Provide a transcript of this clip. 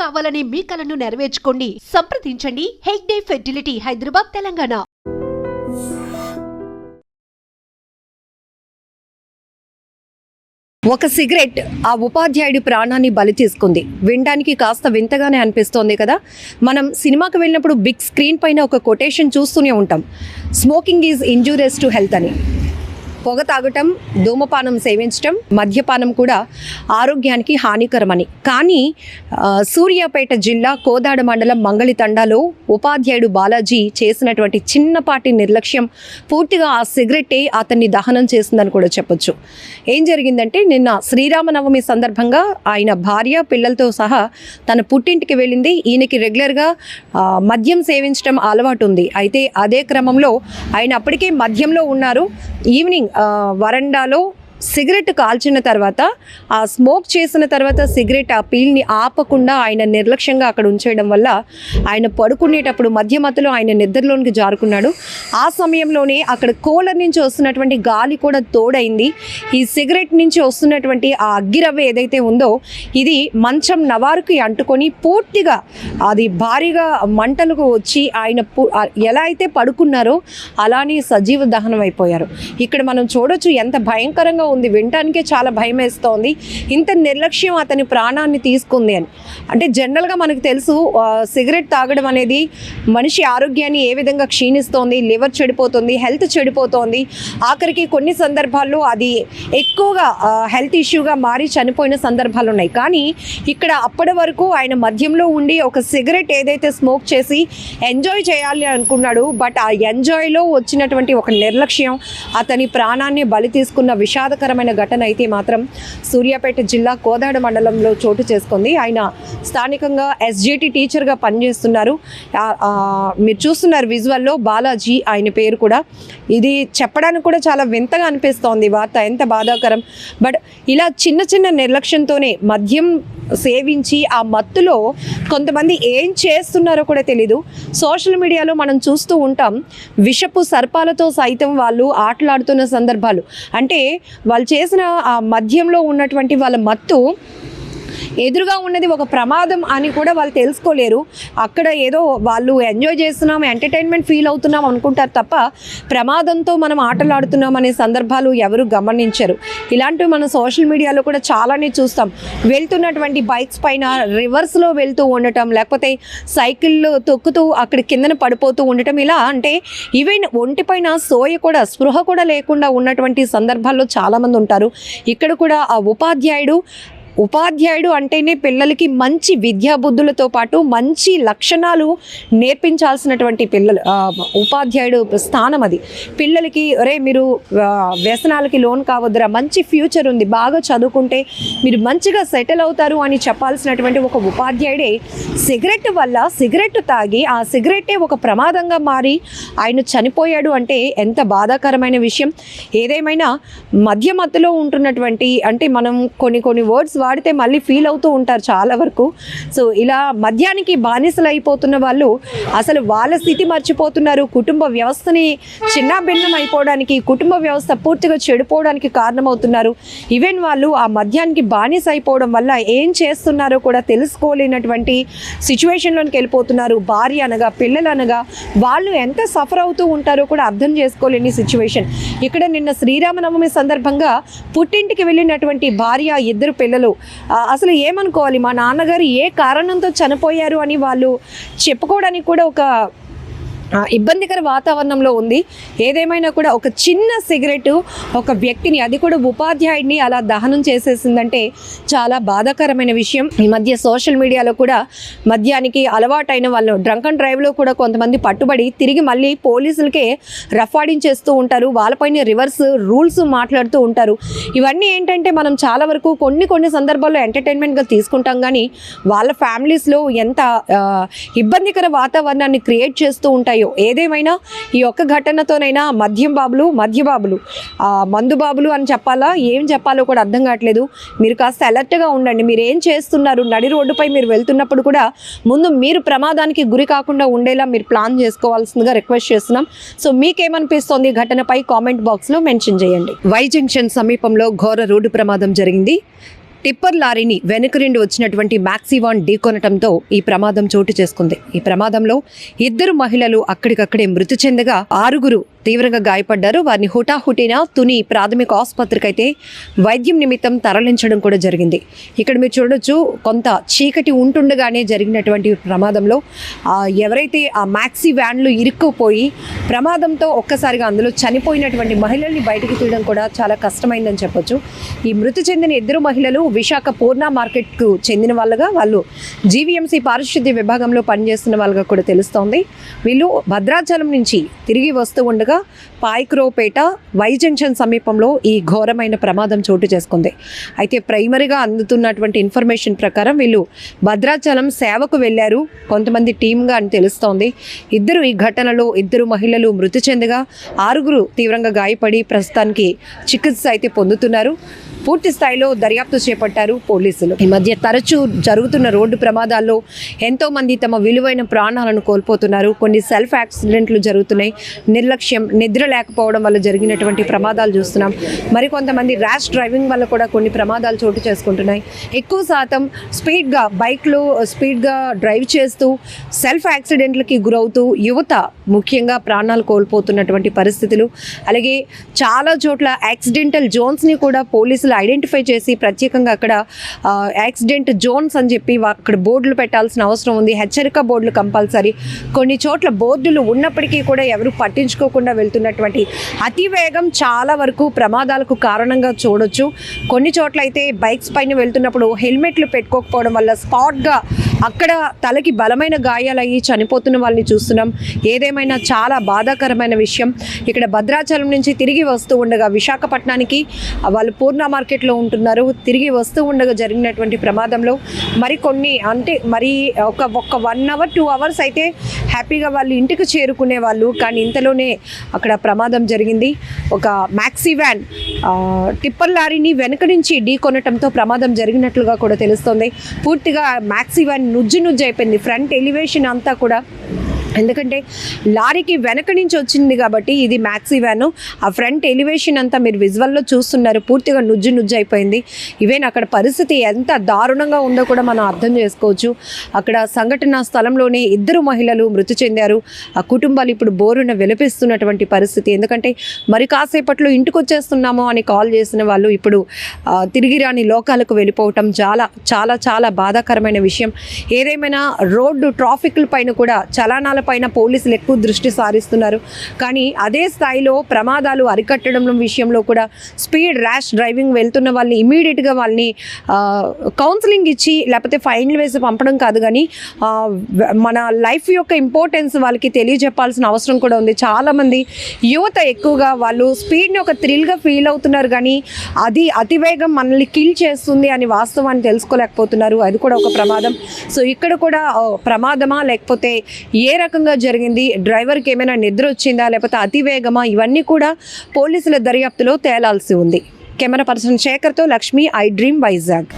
కావాలనే మీ కలను నెరవేర్చుకోండి. సంప్రదించండి. హెగ్డే ఫెర్టిలిటీ హైదరాబాద్ తెలంగాణ. ఒక సిగరెట్ ఆ ఉపాధ్యాయుడి ప్రాణాన్ని బలి తీసుకుంది. వినడానికి కాస్త వింతగానే అనిపిస్తోంది కదా? మనం సినిమాకి వెళ్ళినప్పుడు బిగ్ స్క్రీన్ పైన ఒక కొటేషన్ చూస్తూనే ఉంటాం. Smoking is injurious to health అని. పొగ తాగటం ధూమపానం సేవించటం మద్యపానం కూడా ఆరోగ్యానికి హానికరమని. కానీ సూర్యాపేట జిల్లా కోదాడ మండలం మంగళి తండాలో ఉపాధ్యాయుడు బాలాజీ చేసినటువంటి చిన్నపాటి నిర్లక్ష్యం పూర్తిగా ఆ సిగరెట్టే అతన్ని దహనం చేసిందని కూడా చెప్పొచ్చు. ఏం జరిగిందంటే నిన్న శ్రీరామనవమి సందర్భంగా ఆయన భార్య పిల్లలతో సహా తన పుట్టింటికి వెళ్ళింది. ఈయనకి రెగ్యులర్గా మద్యం సేవించడం అలవాటు ఉంది. అయితే అదే క్రమంలో ఆయన అప్పటికే మద్యంలో ఉన్నారు. ఈవినింగ్ వరండాలో సిగరెట్ కాల్చిన తర్వాత ఆ స్మోక్ చేసిన తర్వాత సిగరెట్ ఆ పీల్ని ఆపకుండా ఆయన నిర్లక్ష్యంగా అక్కడ ఉంచేయడం వల్ల ఆయన పడుకునేటప్పుడు మధ్య మధ్యలో ఆయన నిద్రలోనికి జారుకున్నాడు. ఆ సమయంలోనే అక్కడ కూలర్ నుంచి వస్తున్నటువంటి గాలి కూడా తోడైంది. ఈ సిగరెట్ నుంచి వస్తున్నటువంటి ఆ అగ్గిరవ్వ ఏదైతే ఉందో ఇది మంచం నవారుకి అంటుకొని పూర్తిగా అది భారీగా మంటలకు వచ్చి ఆయన ఎలా అయితే పడుకున్నారో అలానే సజీవ దహనం అయిపోయారు. ఇక్కడ మనం చూడొచ్చు ఎంత భయంకరంగా ఉంది. వినటానికే చాలా భయం వేస్తోంది ఇంత నిర్లక్ష్యం అతని ప్రాణాన్ని తీసుకుంది అని. అంటే జనరల్గా మనకు తెలుసు సిగరెట్ తాగడం అనేది మనిషి ఆరోగ్యాన్ని ఏ విధంగా క్షీణిస్తోంది లివర్ చెడిపోతుంది హెల్త్ చెడిపోతోంది. ఆఖరికి కొన్ని సందర్భాల్లో అది ఎక్కువగా హెల్త్ ఇష్యూగా మారి చనిపోయిన సందర్భాలు ఉన్నాయి. కానీ ఇక్కడ అప్పటి వరకు ఆయన మద్యంలో ఉండి ఒక సిగరెట్ ఏదైతే స్మోక్ చేసి ఎంజాయ్ చేయాలి అనుకున్నాడు బట్ ఆ ఎంజాయ్లో వచ్చినటువంటి ఒక నిర్లక్ష్యం అతని ప్రాణాన్ని బలి తీసుకున్న విషాద బాధాకరమైన ఘటన అయితే మాత్రం సూర్యాపేట జిల్లా కోదాడ మండలంలో చోటు చేసుకుంది. ఆయన స్థానికంగా ఎస్జేటి టీచర్గా పనిచేస్తున్నారు. మీరు చూస్తున్నారు విజువల్లో బాలాజీ ఆయన పేరు కూడా. ఇది చెప్పడానికి కూడా చాలా వింతగా అనిపిస్తోంది వార్త. ఎంత బాధాకరం. బట్ ఇలా చిన్న చిన్న నిర్లక్ష్యంతోనే మద్యం సేవించి ఆ మత్తులో కొంతమంది ఏం చేస్తున్నారో కూడా తెలీదు. సోషల్ మీడియాలో మనం చూస్తూ ఉంటాం. విషపు సర్పాలతో సైతం వాళ్ళు ఆటలాడుతున్న సందర్భాలు. అంటే వాళ్ళు చేసిన ఆ మద్యంలో ఉన్నటువంటి వాళ్ళ మత్తు ఎదురుగా ఉన్నది ఒక ప్రమాదం అని కూడా వాళ్ళు తెలుసుకోలేరు. అక్కడ ఏదో వాళ్ళు ఎంజాయ్ చేస్తున్నాం ఎంటర్టైన్మెంట్ ఫీల్ అవుతున్నాం అనుకుంటారు తప్ప ప్రమాదంతో మనం ఆటలాడుతున్నాం అనే సందర్భాలు ఎవరు గమనించరు. ఇలాంటివి మనం సోషల్ మీడియాలో కూడా చాలానే చూస్తాం. వెళ్తున్నటువంటి బైక్స్ పైన రివర్స్లో వెళ్తూ ఉండటం లేకపోతే సైకిళ్ళు తొక్కుతూ అక్కడ కిందన పడిపోతూ ఉండటం ఇలా అంటే ఈవెన్ ఒంటిపైన సోయ కూడా స్పృహ కూడా లేకుండా ఉన్నటువంటి సందర్భాల్లో చాలామంది ఉంటారు. ఇక్కడ కూడా ఆ ఉపాధ్యాయుడు ఉపాధ్యాయుడు అంటేనే పిల్లలకి మంచి విద్యాబుద్ధులతో పాటు మంచి లక్షణాలు నేర్పించాల్సినటువంటి పిల్లలు. ఉపాధ్యాయుడు స్థానం అది. పిల్లలకి రే మీరు వ్యసనాలకి లోన్ కావద్దురా మంచి ఫ్యూచర్ ఉంది బాగా చదువుకుంటే మీరు మంచిగా సెటిల్ అవుతారు అని చెప్పాల్సినటువంటి ఒక ఉపాధ్యాయుడే సిగరెట్ వల్ల సిగరెట్ తాగి ఆ సిగరెట్టే ఒక ప్రమాదంగా మారి ఆయన చనిపోయాడు అంటే ఎంత బాధాకరమైన విషయం. ఏదేమైనా మధ్య మధ్యలో ఉంటున్నటువంటి అంటే మనం కొన్ని కొన్ని వర్డ్స్ వాడితే మళ్ళీ ఫీల్ అవుతూ ఉంటారు చాలా వరకు. సో ఇలా మద్యానికి బానిసలు అయిపోతున్న వాళ్ళు అసలు వాళ్ళ స్థితి మర్చిపోతున్నారు. కుటుంబ వ్యవస్థని చిన్న భిన్నం అయిపోవడానికి కుటుంబ వ్యవస్థ పూర్తిగా చెడిపోవడానికి కారణమవుతున్నారు. ఈవెన్ వాళ్ళు ఆ మద్యానికి బానిస అయిపోవడం వల్ల ఏం చేస్తున్నారో కూడా తెలుసుకోలేనటువంటి సిచ్యువేషన్లోకి వెళ్ళిపోతున్నారు. భార్య అనగా పిల్లలు అనగా వాళ్ళు ఎంత సఫర్ అవుతూ ఉంటారో కూడా అర్థం చేసుకోలేని సిచ్యువేషన్ ఇక్కడ నిన్న శ్రీరామనవమి సందర్భంగా పుట్టింటికి వెళ్ళినటువంటి భార్య ఇద్దరు పిల్లలు ఆ, అసలు ఏమనుకోవాలి? మా నాన్నగారు ఏ కారణంతో చనిపోయారు అని వాళ్ళు చెప్పుకోవడానికి కూడా ఒక ఇబ్బందికర వాతావరణంలో ఉంది. ఏదేమైనా కూడా ఒక చిన్న సిగరెట్ ఒక వ్యక్తిని అది కూడా ఉపాధ్యాయుడిని అలా దహనం చేసేసిందంటే చాలా బాధాకరమైన విషయం. ఈ మధ్య సోషల్ మీడియాలో కూడా మద్యానికి అలవాటైన వాళ్ళు డ్రంక్ అండ్ డ్రైవ్లో కూడా కొంతమంది పట్టుబడి తిరిగి మళ్ళీ పోలీసులకే రఫాడించేస్తూ ఉంటారు. వాళ్ళపైన రివర్స్ రూల్స్ మాట్లాడుతూ ఉంటారు. ఇవన్నీ ఏంటంటే మనం చాలా వరకు కొన్ని కొన్ని సందర్భాల్లో ఎంటర్టైన్మెంట్గా తీసుకుంటాం కానీ వాళ్ళ ఫ్యామిలీస్లో ఎంత ఇబ్బందికర వాతావరణాన్ని క్రియేట్ చేస్తూ ఉంటాయి ఏదేమైనా ఈ ఒక్క ఘటనతోనైనా మద్యం బాబులు మద్యబాబులు ఆ, మందు బాబులు అని చెప్పాలా? ఏం చెప్పాలో కూడా అర్థం కావట్లేదు. మీరు కాస్త అలర్ట్గా ఉండండి. మీరు ఏం చేస్తున్నారు? నడి రోడ్డుపై మీరు వెళ్తున్నప్పుడు కూడా ముందు మీరు ప్రమాదానికి గురి కాకుండా ఉండేలా మీరు ప్లాన్ చేసుకోవాల్సిందిగా రిక్వెస్ట్ చేస్తున్నాం. సో మీకేమనిపిస్తోంది ఘటనపై కామెంట్ బాక్స్లో మెన్షన్ చేయండి. వై జంక్షన్ సమీపంలో ఘోర రోడ్డు ప్రమాదం జరిగింది. టిప్పర్ లారీని వెనుక నుండి వచ్చినటువంటి మ్యాక్సివాన్ ఢీకొనటంతో ఈ ప్రమాదం చోటు చేసుకుంది. ఈ ప్రమాదంలో ఇద్దరు మహిళలు అక్కడికక్కడే మృతి చెందగా ఆరుగురు తీవ్రంగా గాయపడ్డారు. వారిని హుటాహుటిన తుని ప్రాథమిక ఆసుపత్రికి అయితే వైద్యం నిమిత్తం తరలించడం కూడా జరిగింది. ఇక్కడ మీరు చూడొచ్చు కొంత చీకటి ఉంటుండగానే జరిగినటువంటి ప్రమాదంలో ఎవరైతే ఆ మ్యాక్సీ వ్యాన్లు ఇరుక్కుపోయి ప్రమాదంతో ఒక్కసారిగా అందులో చనిపోయినటువంటి మహిళల్ని బయటకు తీయడం కూడా చాలా కష్టమైందని చెప్పొచ్చు. ఈ మృతి చెందిన ఇద్దరు మహిళలు విశాఖ పూర్ణ మార్కెట్కు చెందిన వాళ్ళగా వాళ్ళు జీవీఎంసీ పారిశుద్ధ్య విభాగంలో పనిచేస్తున్న వాళ్ళగా కూడా తెలుస్తోంది. వీళ్ళు భద్రాచలం నుంచి తిరిగి వస్తూ ఉండగా పాయక్రోపేట వై జంక్షన్ సమీపంలో ఈ ఘోరమైన ప్రమాదం చోటు చేసుకుంది. అయితే ప్రైమరీగా అందుతున్నటువంటి ఇన్ఫర్మేషన్ ప్రకారం వీళ్ళు భద్రాచలం సేవకు వెళ్ళారు. కొంతమంది టీమ్గా అని తెలుస్తోంది. ఇద్దరు ఈ ఘటనలో ఇద్దరు మహిళలు మృతి చెందగా ఆరుగురు తీవ్రంగా గాయపడి ప్రస్తుతానికి చికిత్స అయితే పొందుతున్నారు. పూర్తి స్థాయిలో దర్యాప్తు చేపట్టారు పోలీసులు. ఈ మధ్య తరచూ జరుగుతున్న రోడ్డు ప్రమాదాల్లో ఎంతో మంది తమ విలువైన ప్రాణాలను కోల్పోతున్నారు. కొన్ని సెల్ఫ్ యాక్సిడెంట్లు జరుగుతున్నాయి. నిర్లక్ష్యం నిద్ర లేకపోవడం వల్ల జరిగినటువంటి ప్రమాదాలు చూస్తున్నాం. మరికొంతమంది ర్యాష్ డ్రైవింగ్ వల్ల కూడా కొన్ని ప్రమాదాలు చోటు చేసుకుంటున్నాయి. ఎక్కువ శాతం స్పీడ్గా బైక్లో స్పీడ్గా డ్రైవ్ చేస్తూ సెల్ఫ్ యాక్సిడెంట్లకి గురవుతూ యువత ముఖ్యంగా ప్రాణాలు కోల్పోతున్నటువంటి పరిస్థితులు. అలాగే చాలా చోట్ల యాక్సిడెంటల్ జోన్స్ని కూడా పోలీసులు ఐడెంటిఫై చేసి ప్రత్యేకంగా అక్కడ యాక్సిడెంట్ జోన్స్ అని చెప్పి అక్కడ బోర్డులు పెట్టాల్సిన అవసరం ఉంది. హెచ్చరిక బోర్డులు కంపల్సరీ. కొన్ని చోట్ల బోర్డులు ఉన్నప్పటికీ కూడా ఎవరు పట్టించుకోకుండా వెళ్తున్నటువంటి అతి వేగం చాలా వరకు ప్రమాదాలకు కారణంగా చూడొచ్చు. కొన్ని చోట్ల అయితే బైక్స్ పైన వెళ్తున్నప్పుడు హెల్మెట్లు పెట్టుకోకపోవడం వల్ల స్పాట్గా అక్కడ తలకి బలమైన గాయాలయ్యి చనిపోతున్న వాళ్ళని చూస్తున్నాం. ఏదేమైనా చాలా బాధాకరమైన విషయం. ఇక్కడ భద్రాచలం నుంచి తిరిగి వస్తూ ఉండగా విశాఖపట్నానికి వాళ్ళు పూర్ణ మార్కెట్లో ఉంటున్నారు. తిరిగి వస్తూ ఉండగా జరిగినటువంటి ప్రమాదంలో మరి కొన్ని అంటే మరి ఒక ఒక్క వన్ అవర్ టూ అవర్స్ అయితే హ్యాపీగా వాళ్ళు ఇంటికి చేరుకునే వాళ్ళు. కానీ ఇంతలోనే అక్కడ ప్రమాదం జరిగింది. ఒక మ్యాక్సీ వ్యాన్ టిప్పర్ లారీని వెనక నుంచి ఢీ కొనటంతో ప్రమాదం జరిగినట్లుగా కూడా తెలుస్తోంది. పూర్తిగా మ్యాక్సీ వ్యాన్ నుజ్జు నుజ్జు అయిపోయింది. ఫ్రంట్ ఎలివేషన్ అంతా కూడా ఎందుకంటే లారీకి వెనక నుంచి వచ్చింది కాబట్టి ఇది మ్యాక్సీ వ్యాను ఆ ఫ్రంట్ ఎలివేషన్ అంతా మీరు విజువల్లో చూస్తున్నారు. పూర్తిగా నుజ్జు నుజ్జు అయిపోయింది. ఈవెన్ అక్కడ పరిస్థితి ఎంత దారుణంగా ఉందో కూడా మనం అర్థం చేసుకోవచ్చు. అక్కడ సంఘటన స్థలంలోనే ఇద్దరు మహిళలు మృతి చెందారు. ఆ కుటుంబాలు ఇప్పుడు బోరున విలపిస్తున్నటువంటి పరిస్థితి. ఎందుకంటే మరి కాసేపట్లో ఇంటికి వచ్చేస్తున్నాము అని కాల్ చేసిన వాళ్ళు ఇప్పుడు తిరిగి రాని లోకాలకు వెళ్ళిపోవటం చాలా చాలా చాలా బాధాకరమైన విషయం. ఏదేమైనా రోడ్డు ట్రాఫిక్ల పైన కూడా చలానాల పైన పోలీసులు ఎక్కువ దృష్టి సారిస్తున్నారు. కానీ అదే స్థాయిలో ప్రమాదాలు అరికట్టడం విషయంలో కూడా స్పీడ్ ర్యాష్ డ్రైవింగ్ వెళ్తున్న వాళ్ళని ఇమీడియట్గా వాళ్ళని కౌన్సిలింగ్ ఇచ్చి లేకపోతే ఫైన్లు వేసి పంపడం కాదు కానీ మన లైఫ్ యొక్క ఇంపార్టెన్స్ వాళ్ళకి తెలియజెప్పాల్సిన అవసరం కూడా ఉంది. చాలామంది యువత ఎక్కువగా వాళ్ళు స్పీడ్ని ఒక థ్రిల్గా ఫీల్ అవుతున్నారు కానీ అది అతివేగం మనల్ని కిల్ చేస్తుంది అని వాస్తవాన్ని తెలుసుకోలేకపోతున్నారు. అది కూడా ఒక ప్రమాదం. సో ఇక్కడ కూడా ప్రమాదమా లేకపోతే ఏ రకంగా జరిగింది. డ్రైవర్కి ఏమైనా నిద్ర వచ్చిందా? లేకపోతే అతివేగమా? ఇవన్నీ కూడా పోలీసుల దర్యాప్తులో తేలాల్సి ఉంది. కెమెరా పర్సన్ శేఖర్తో లక్ష్మి ఐ డ్రీమ్ వైజాగ్.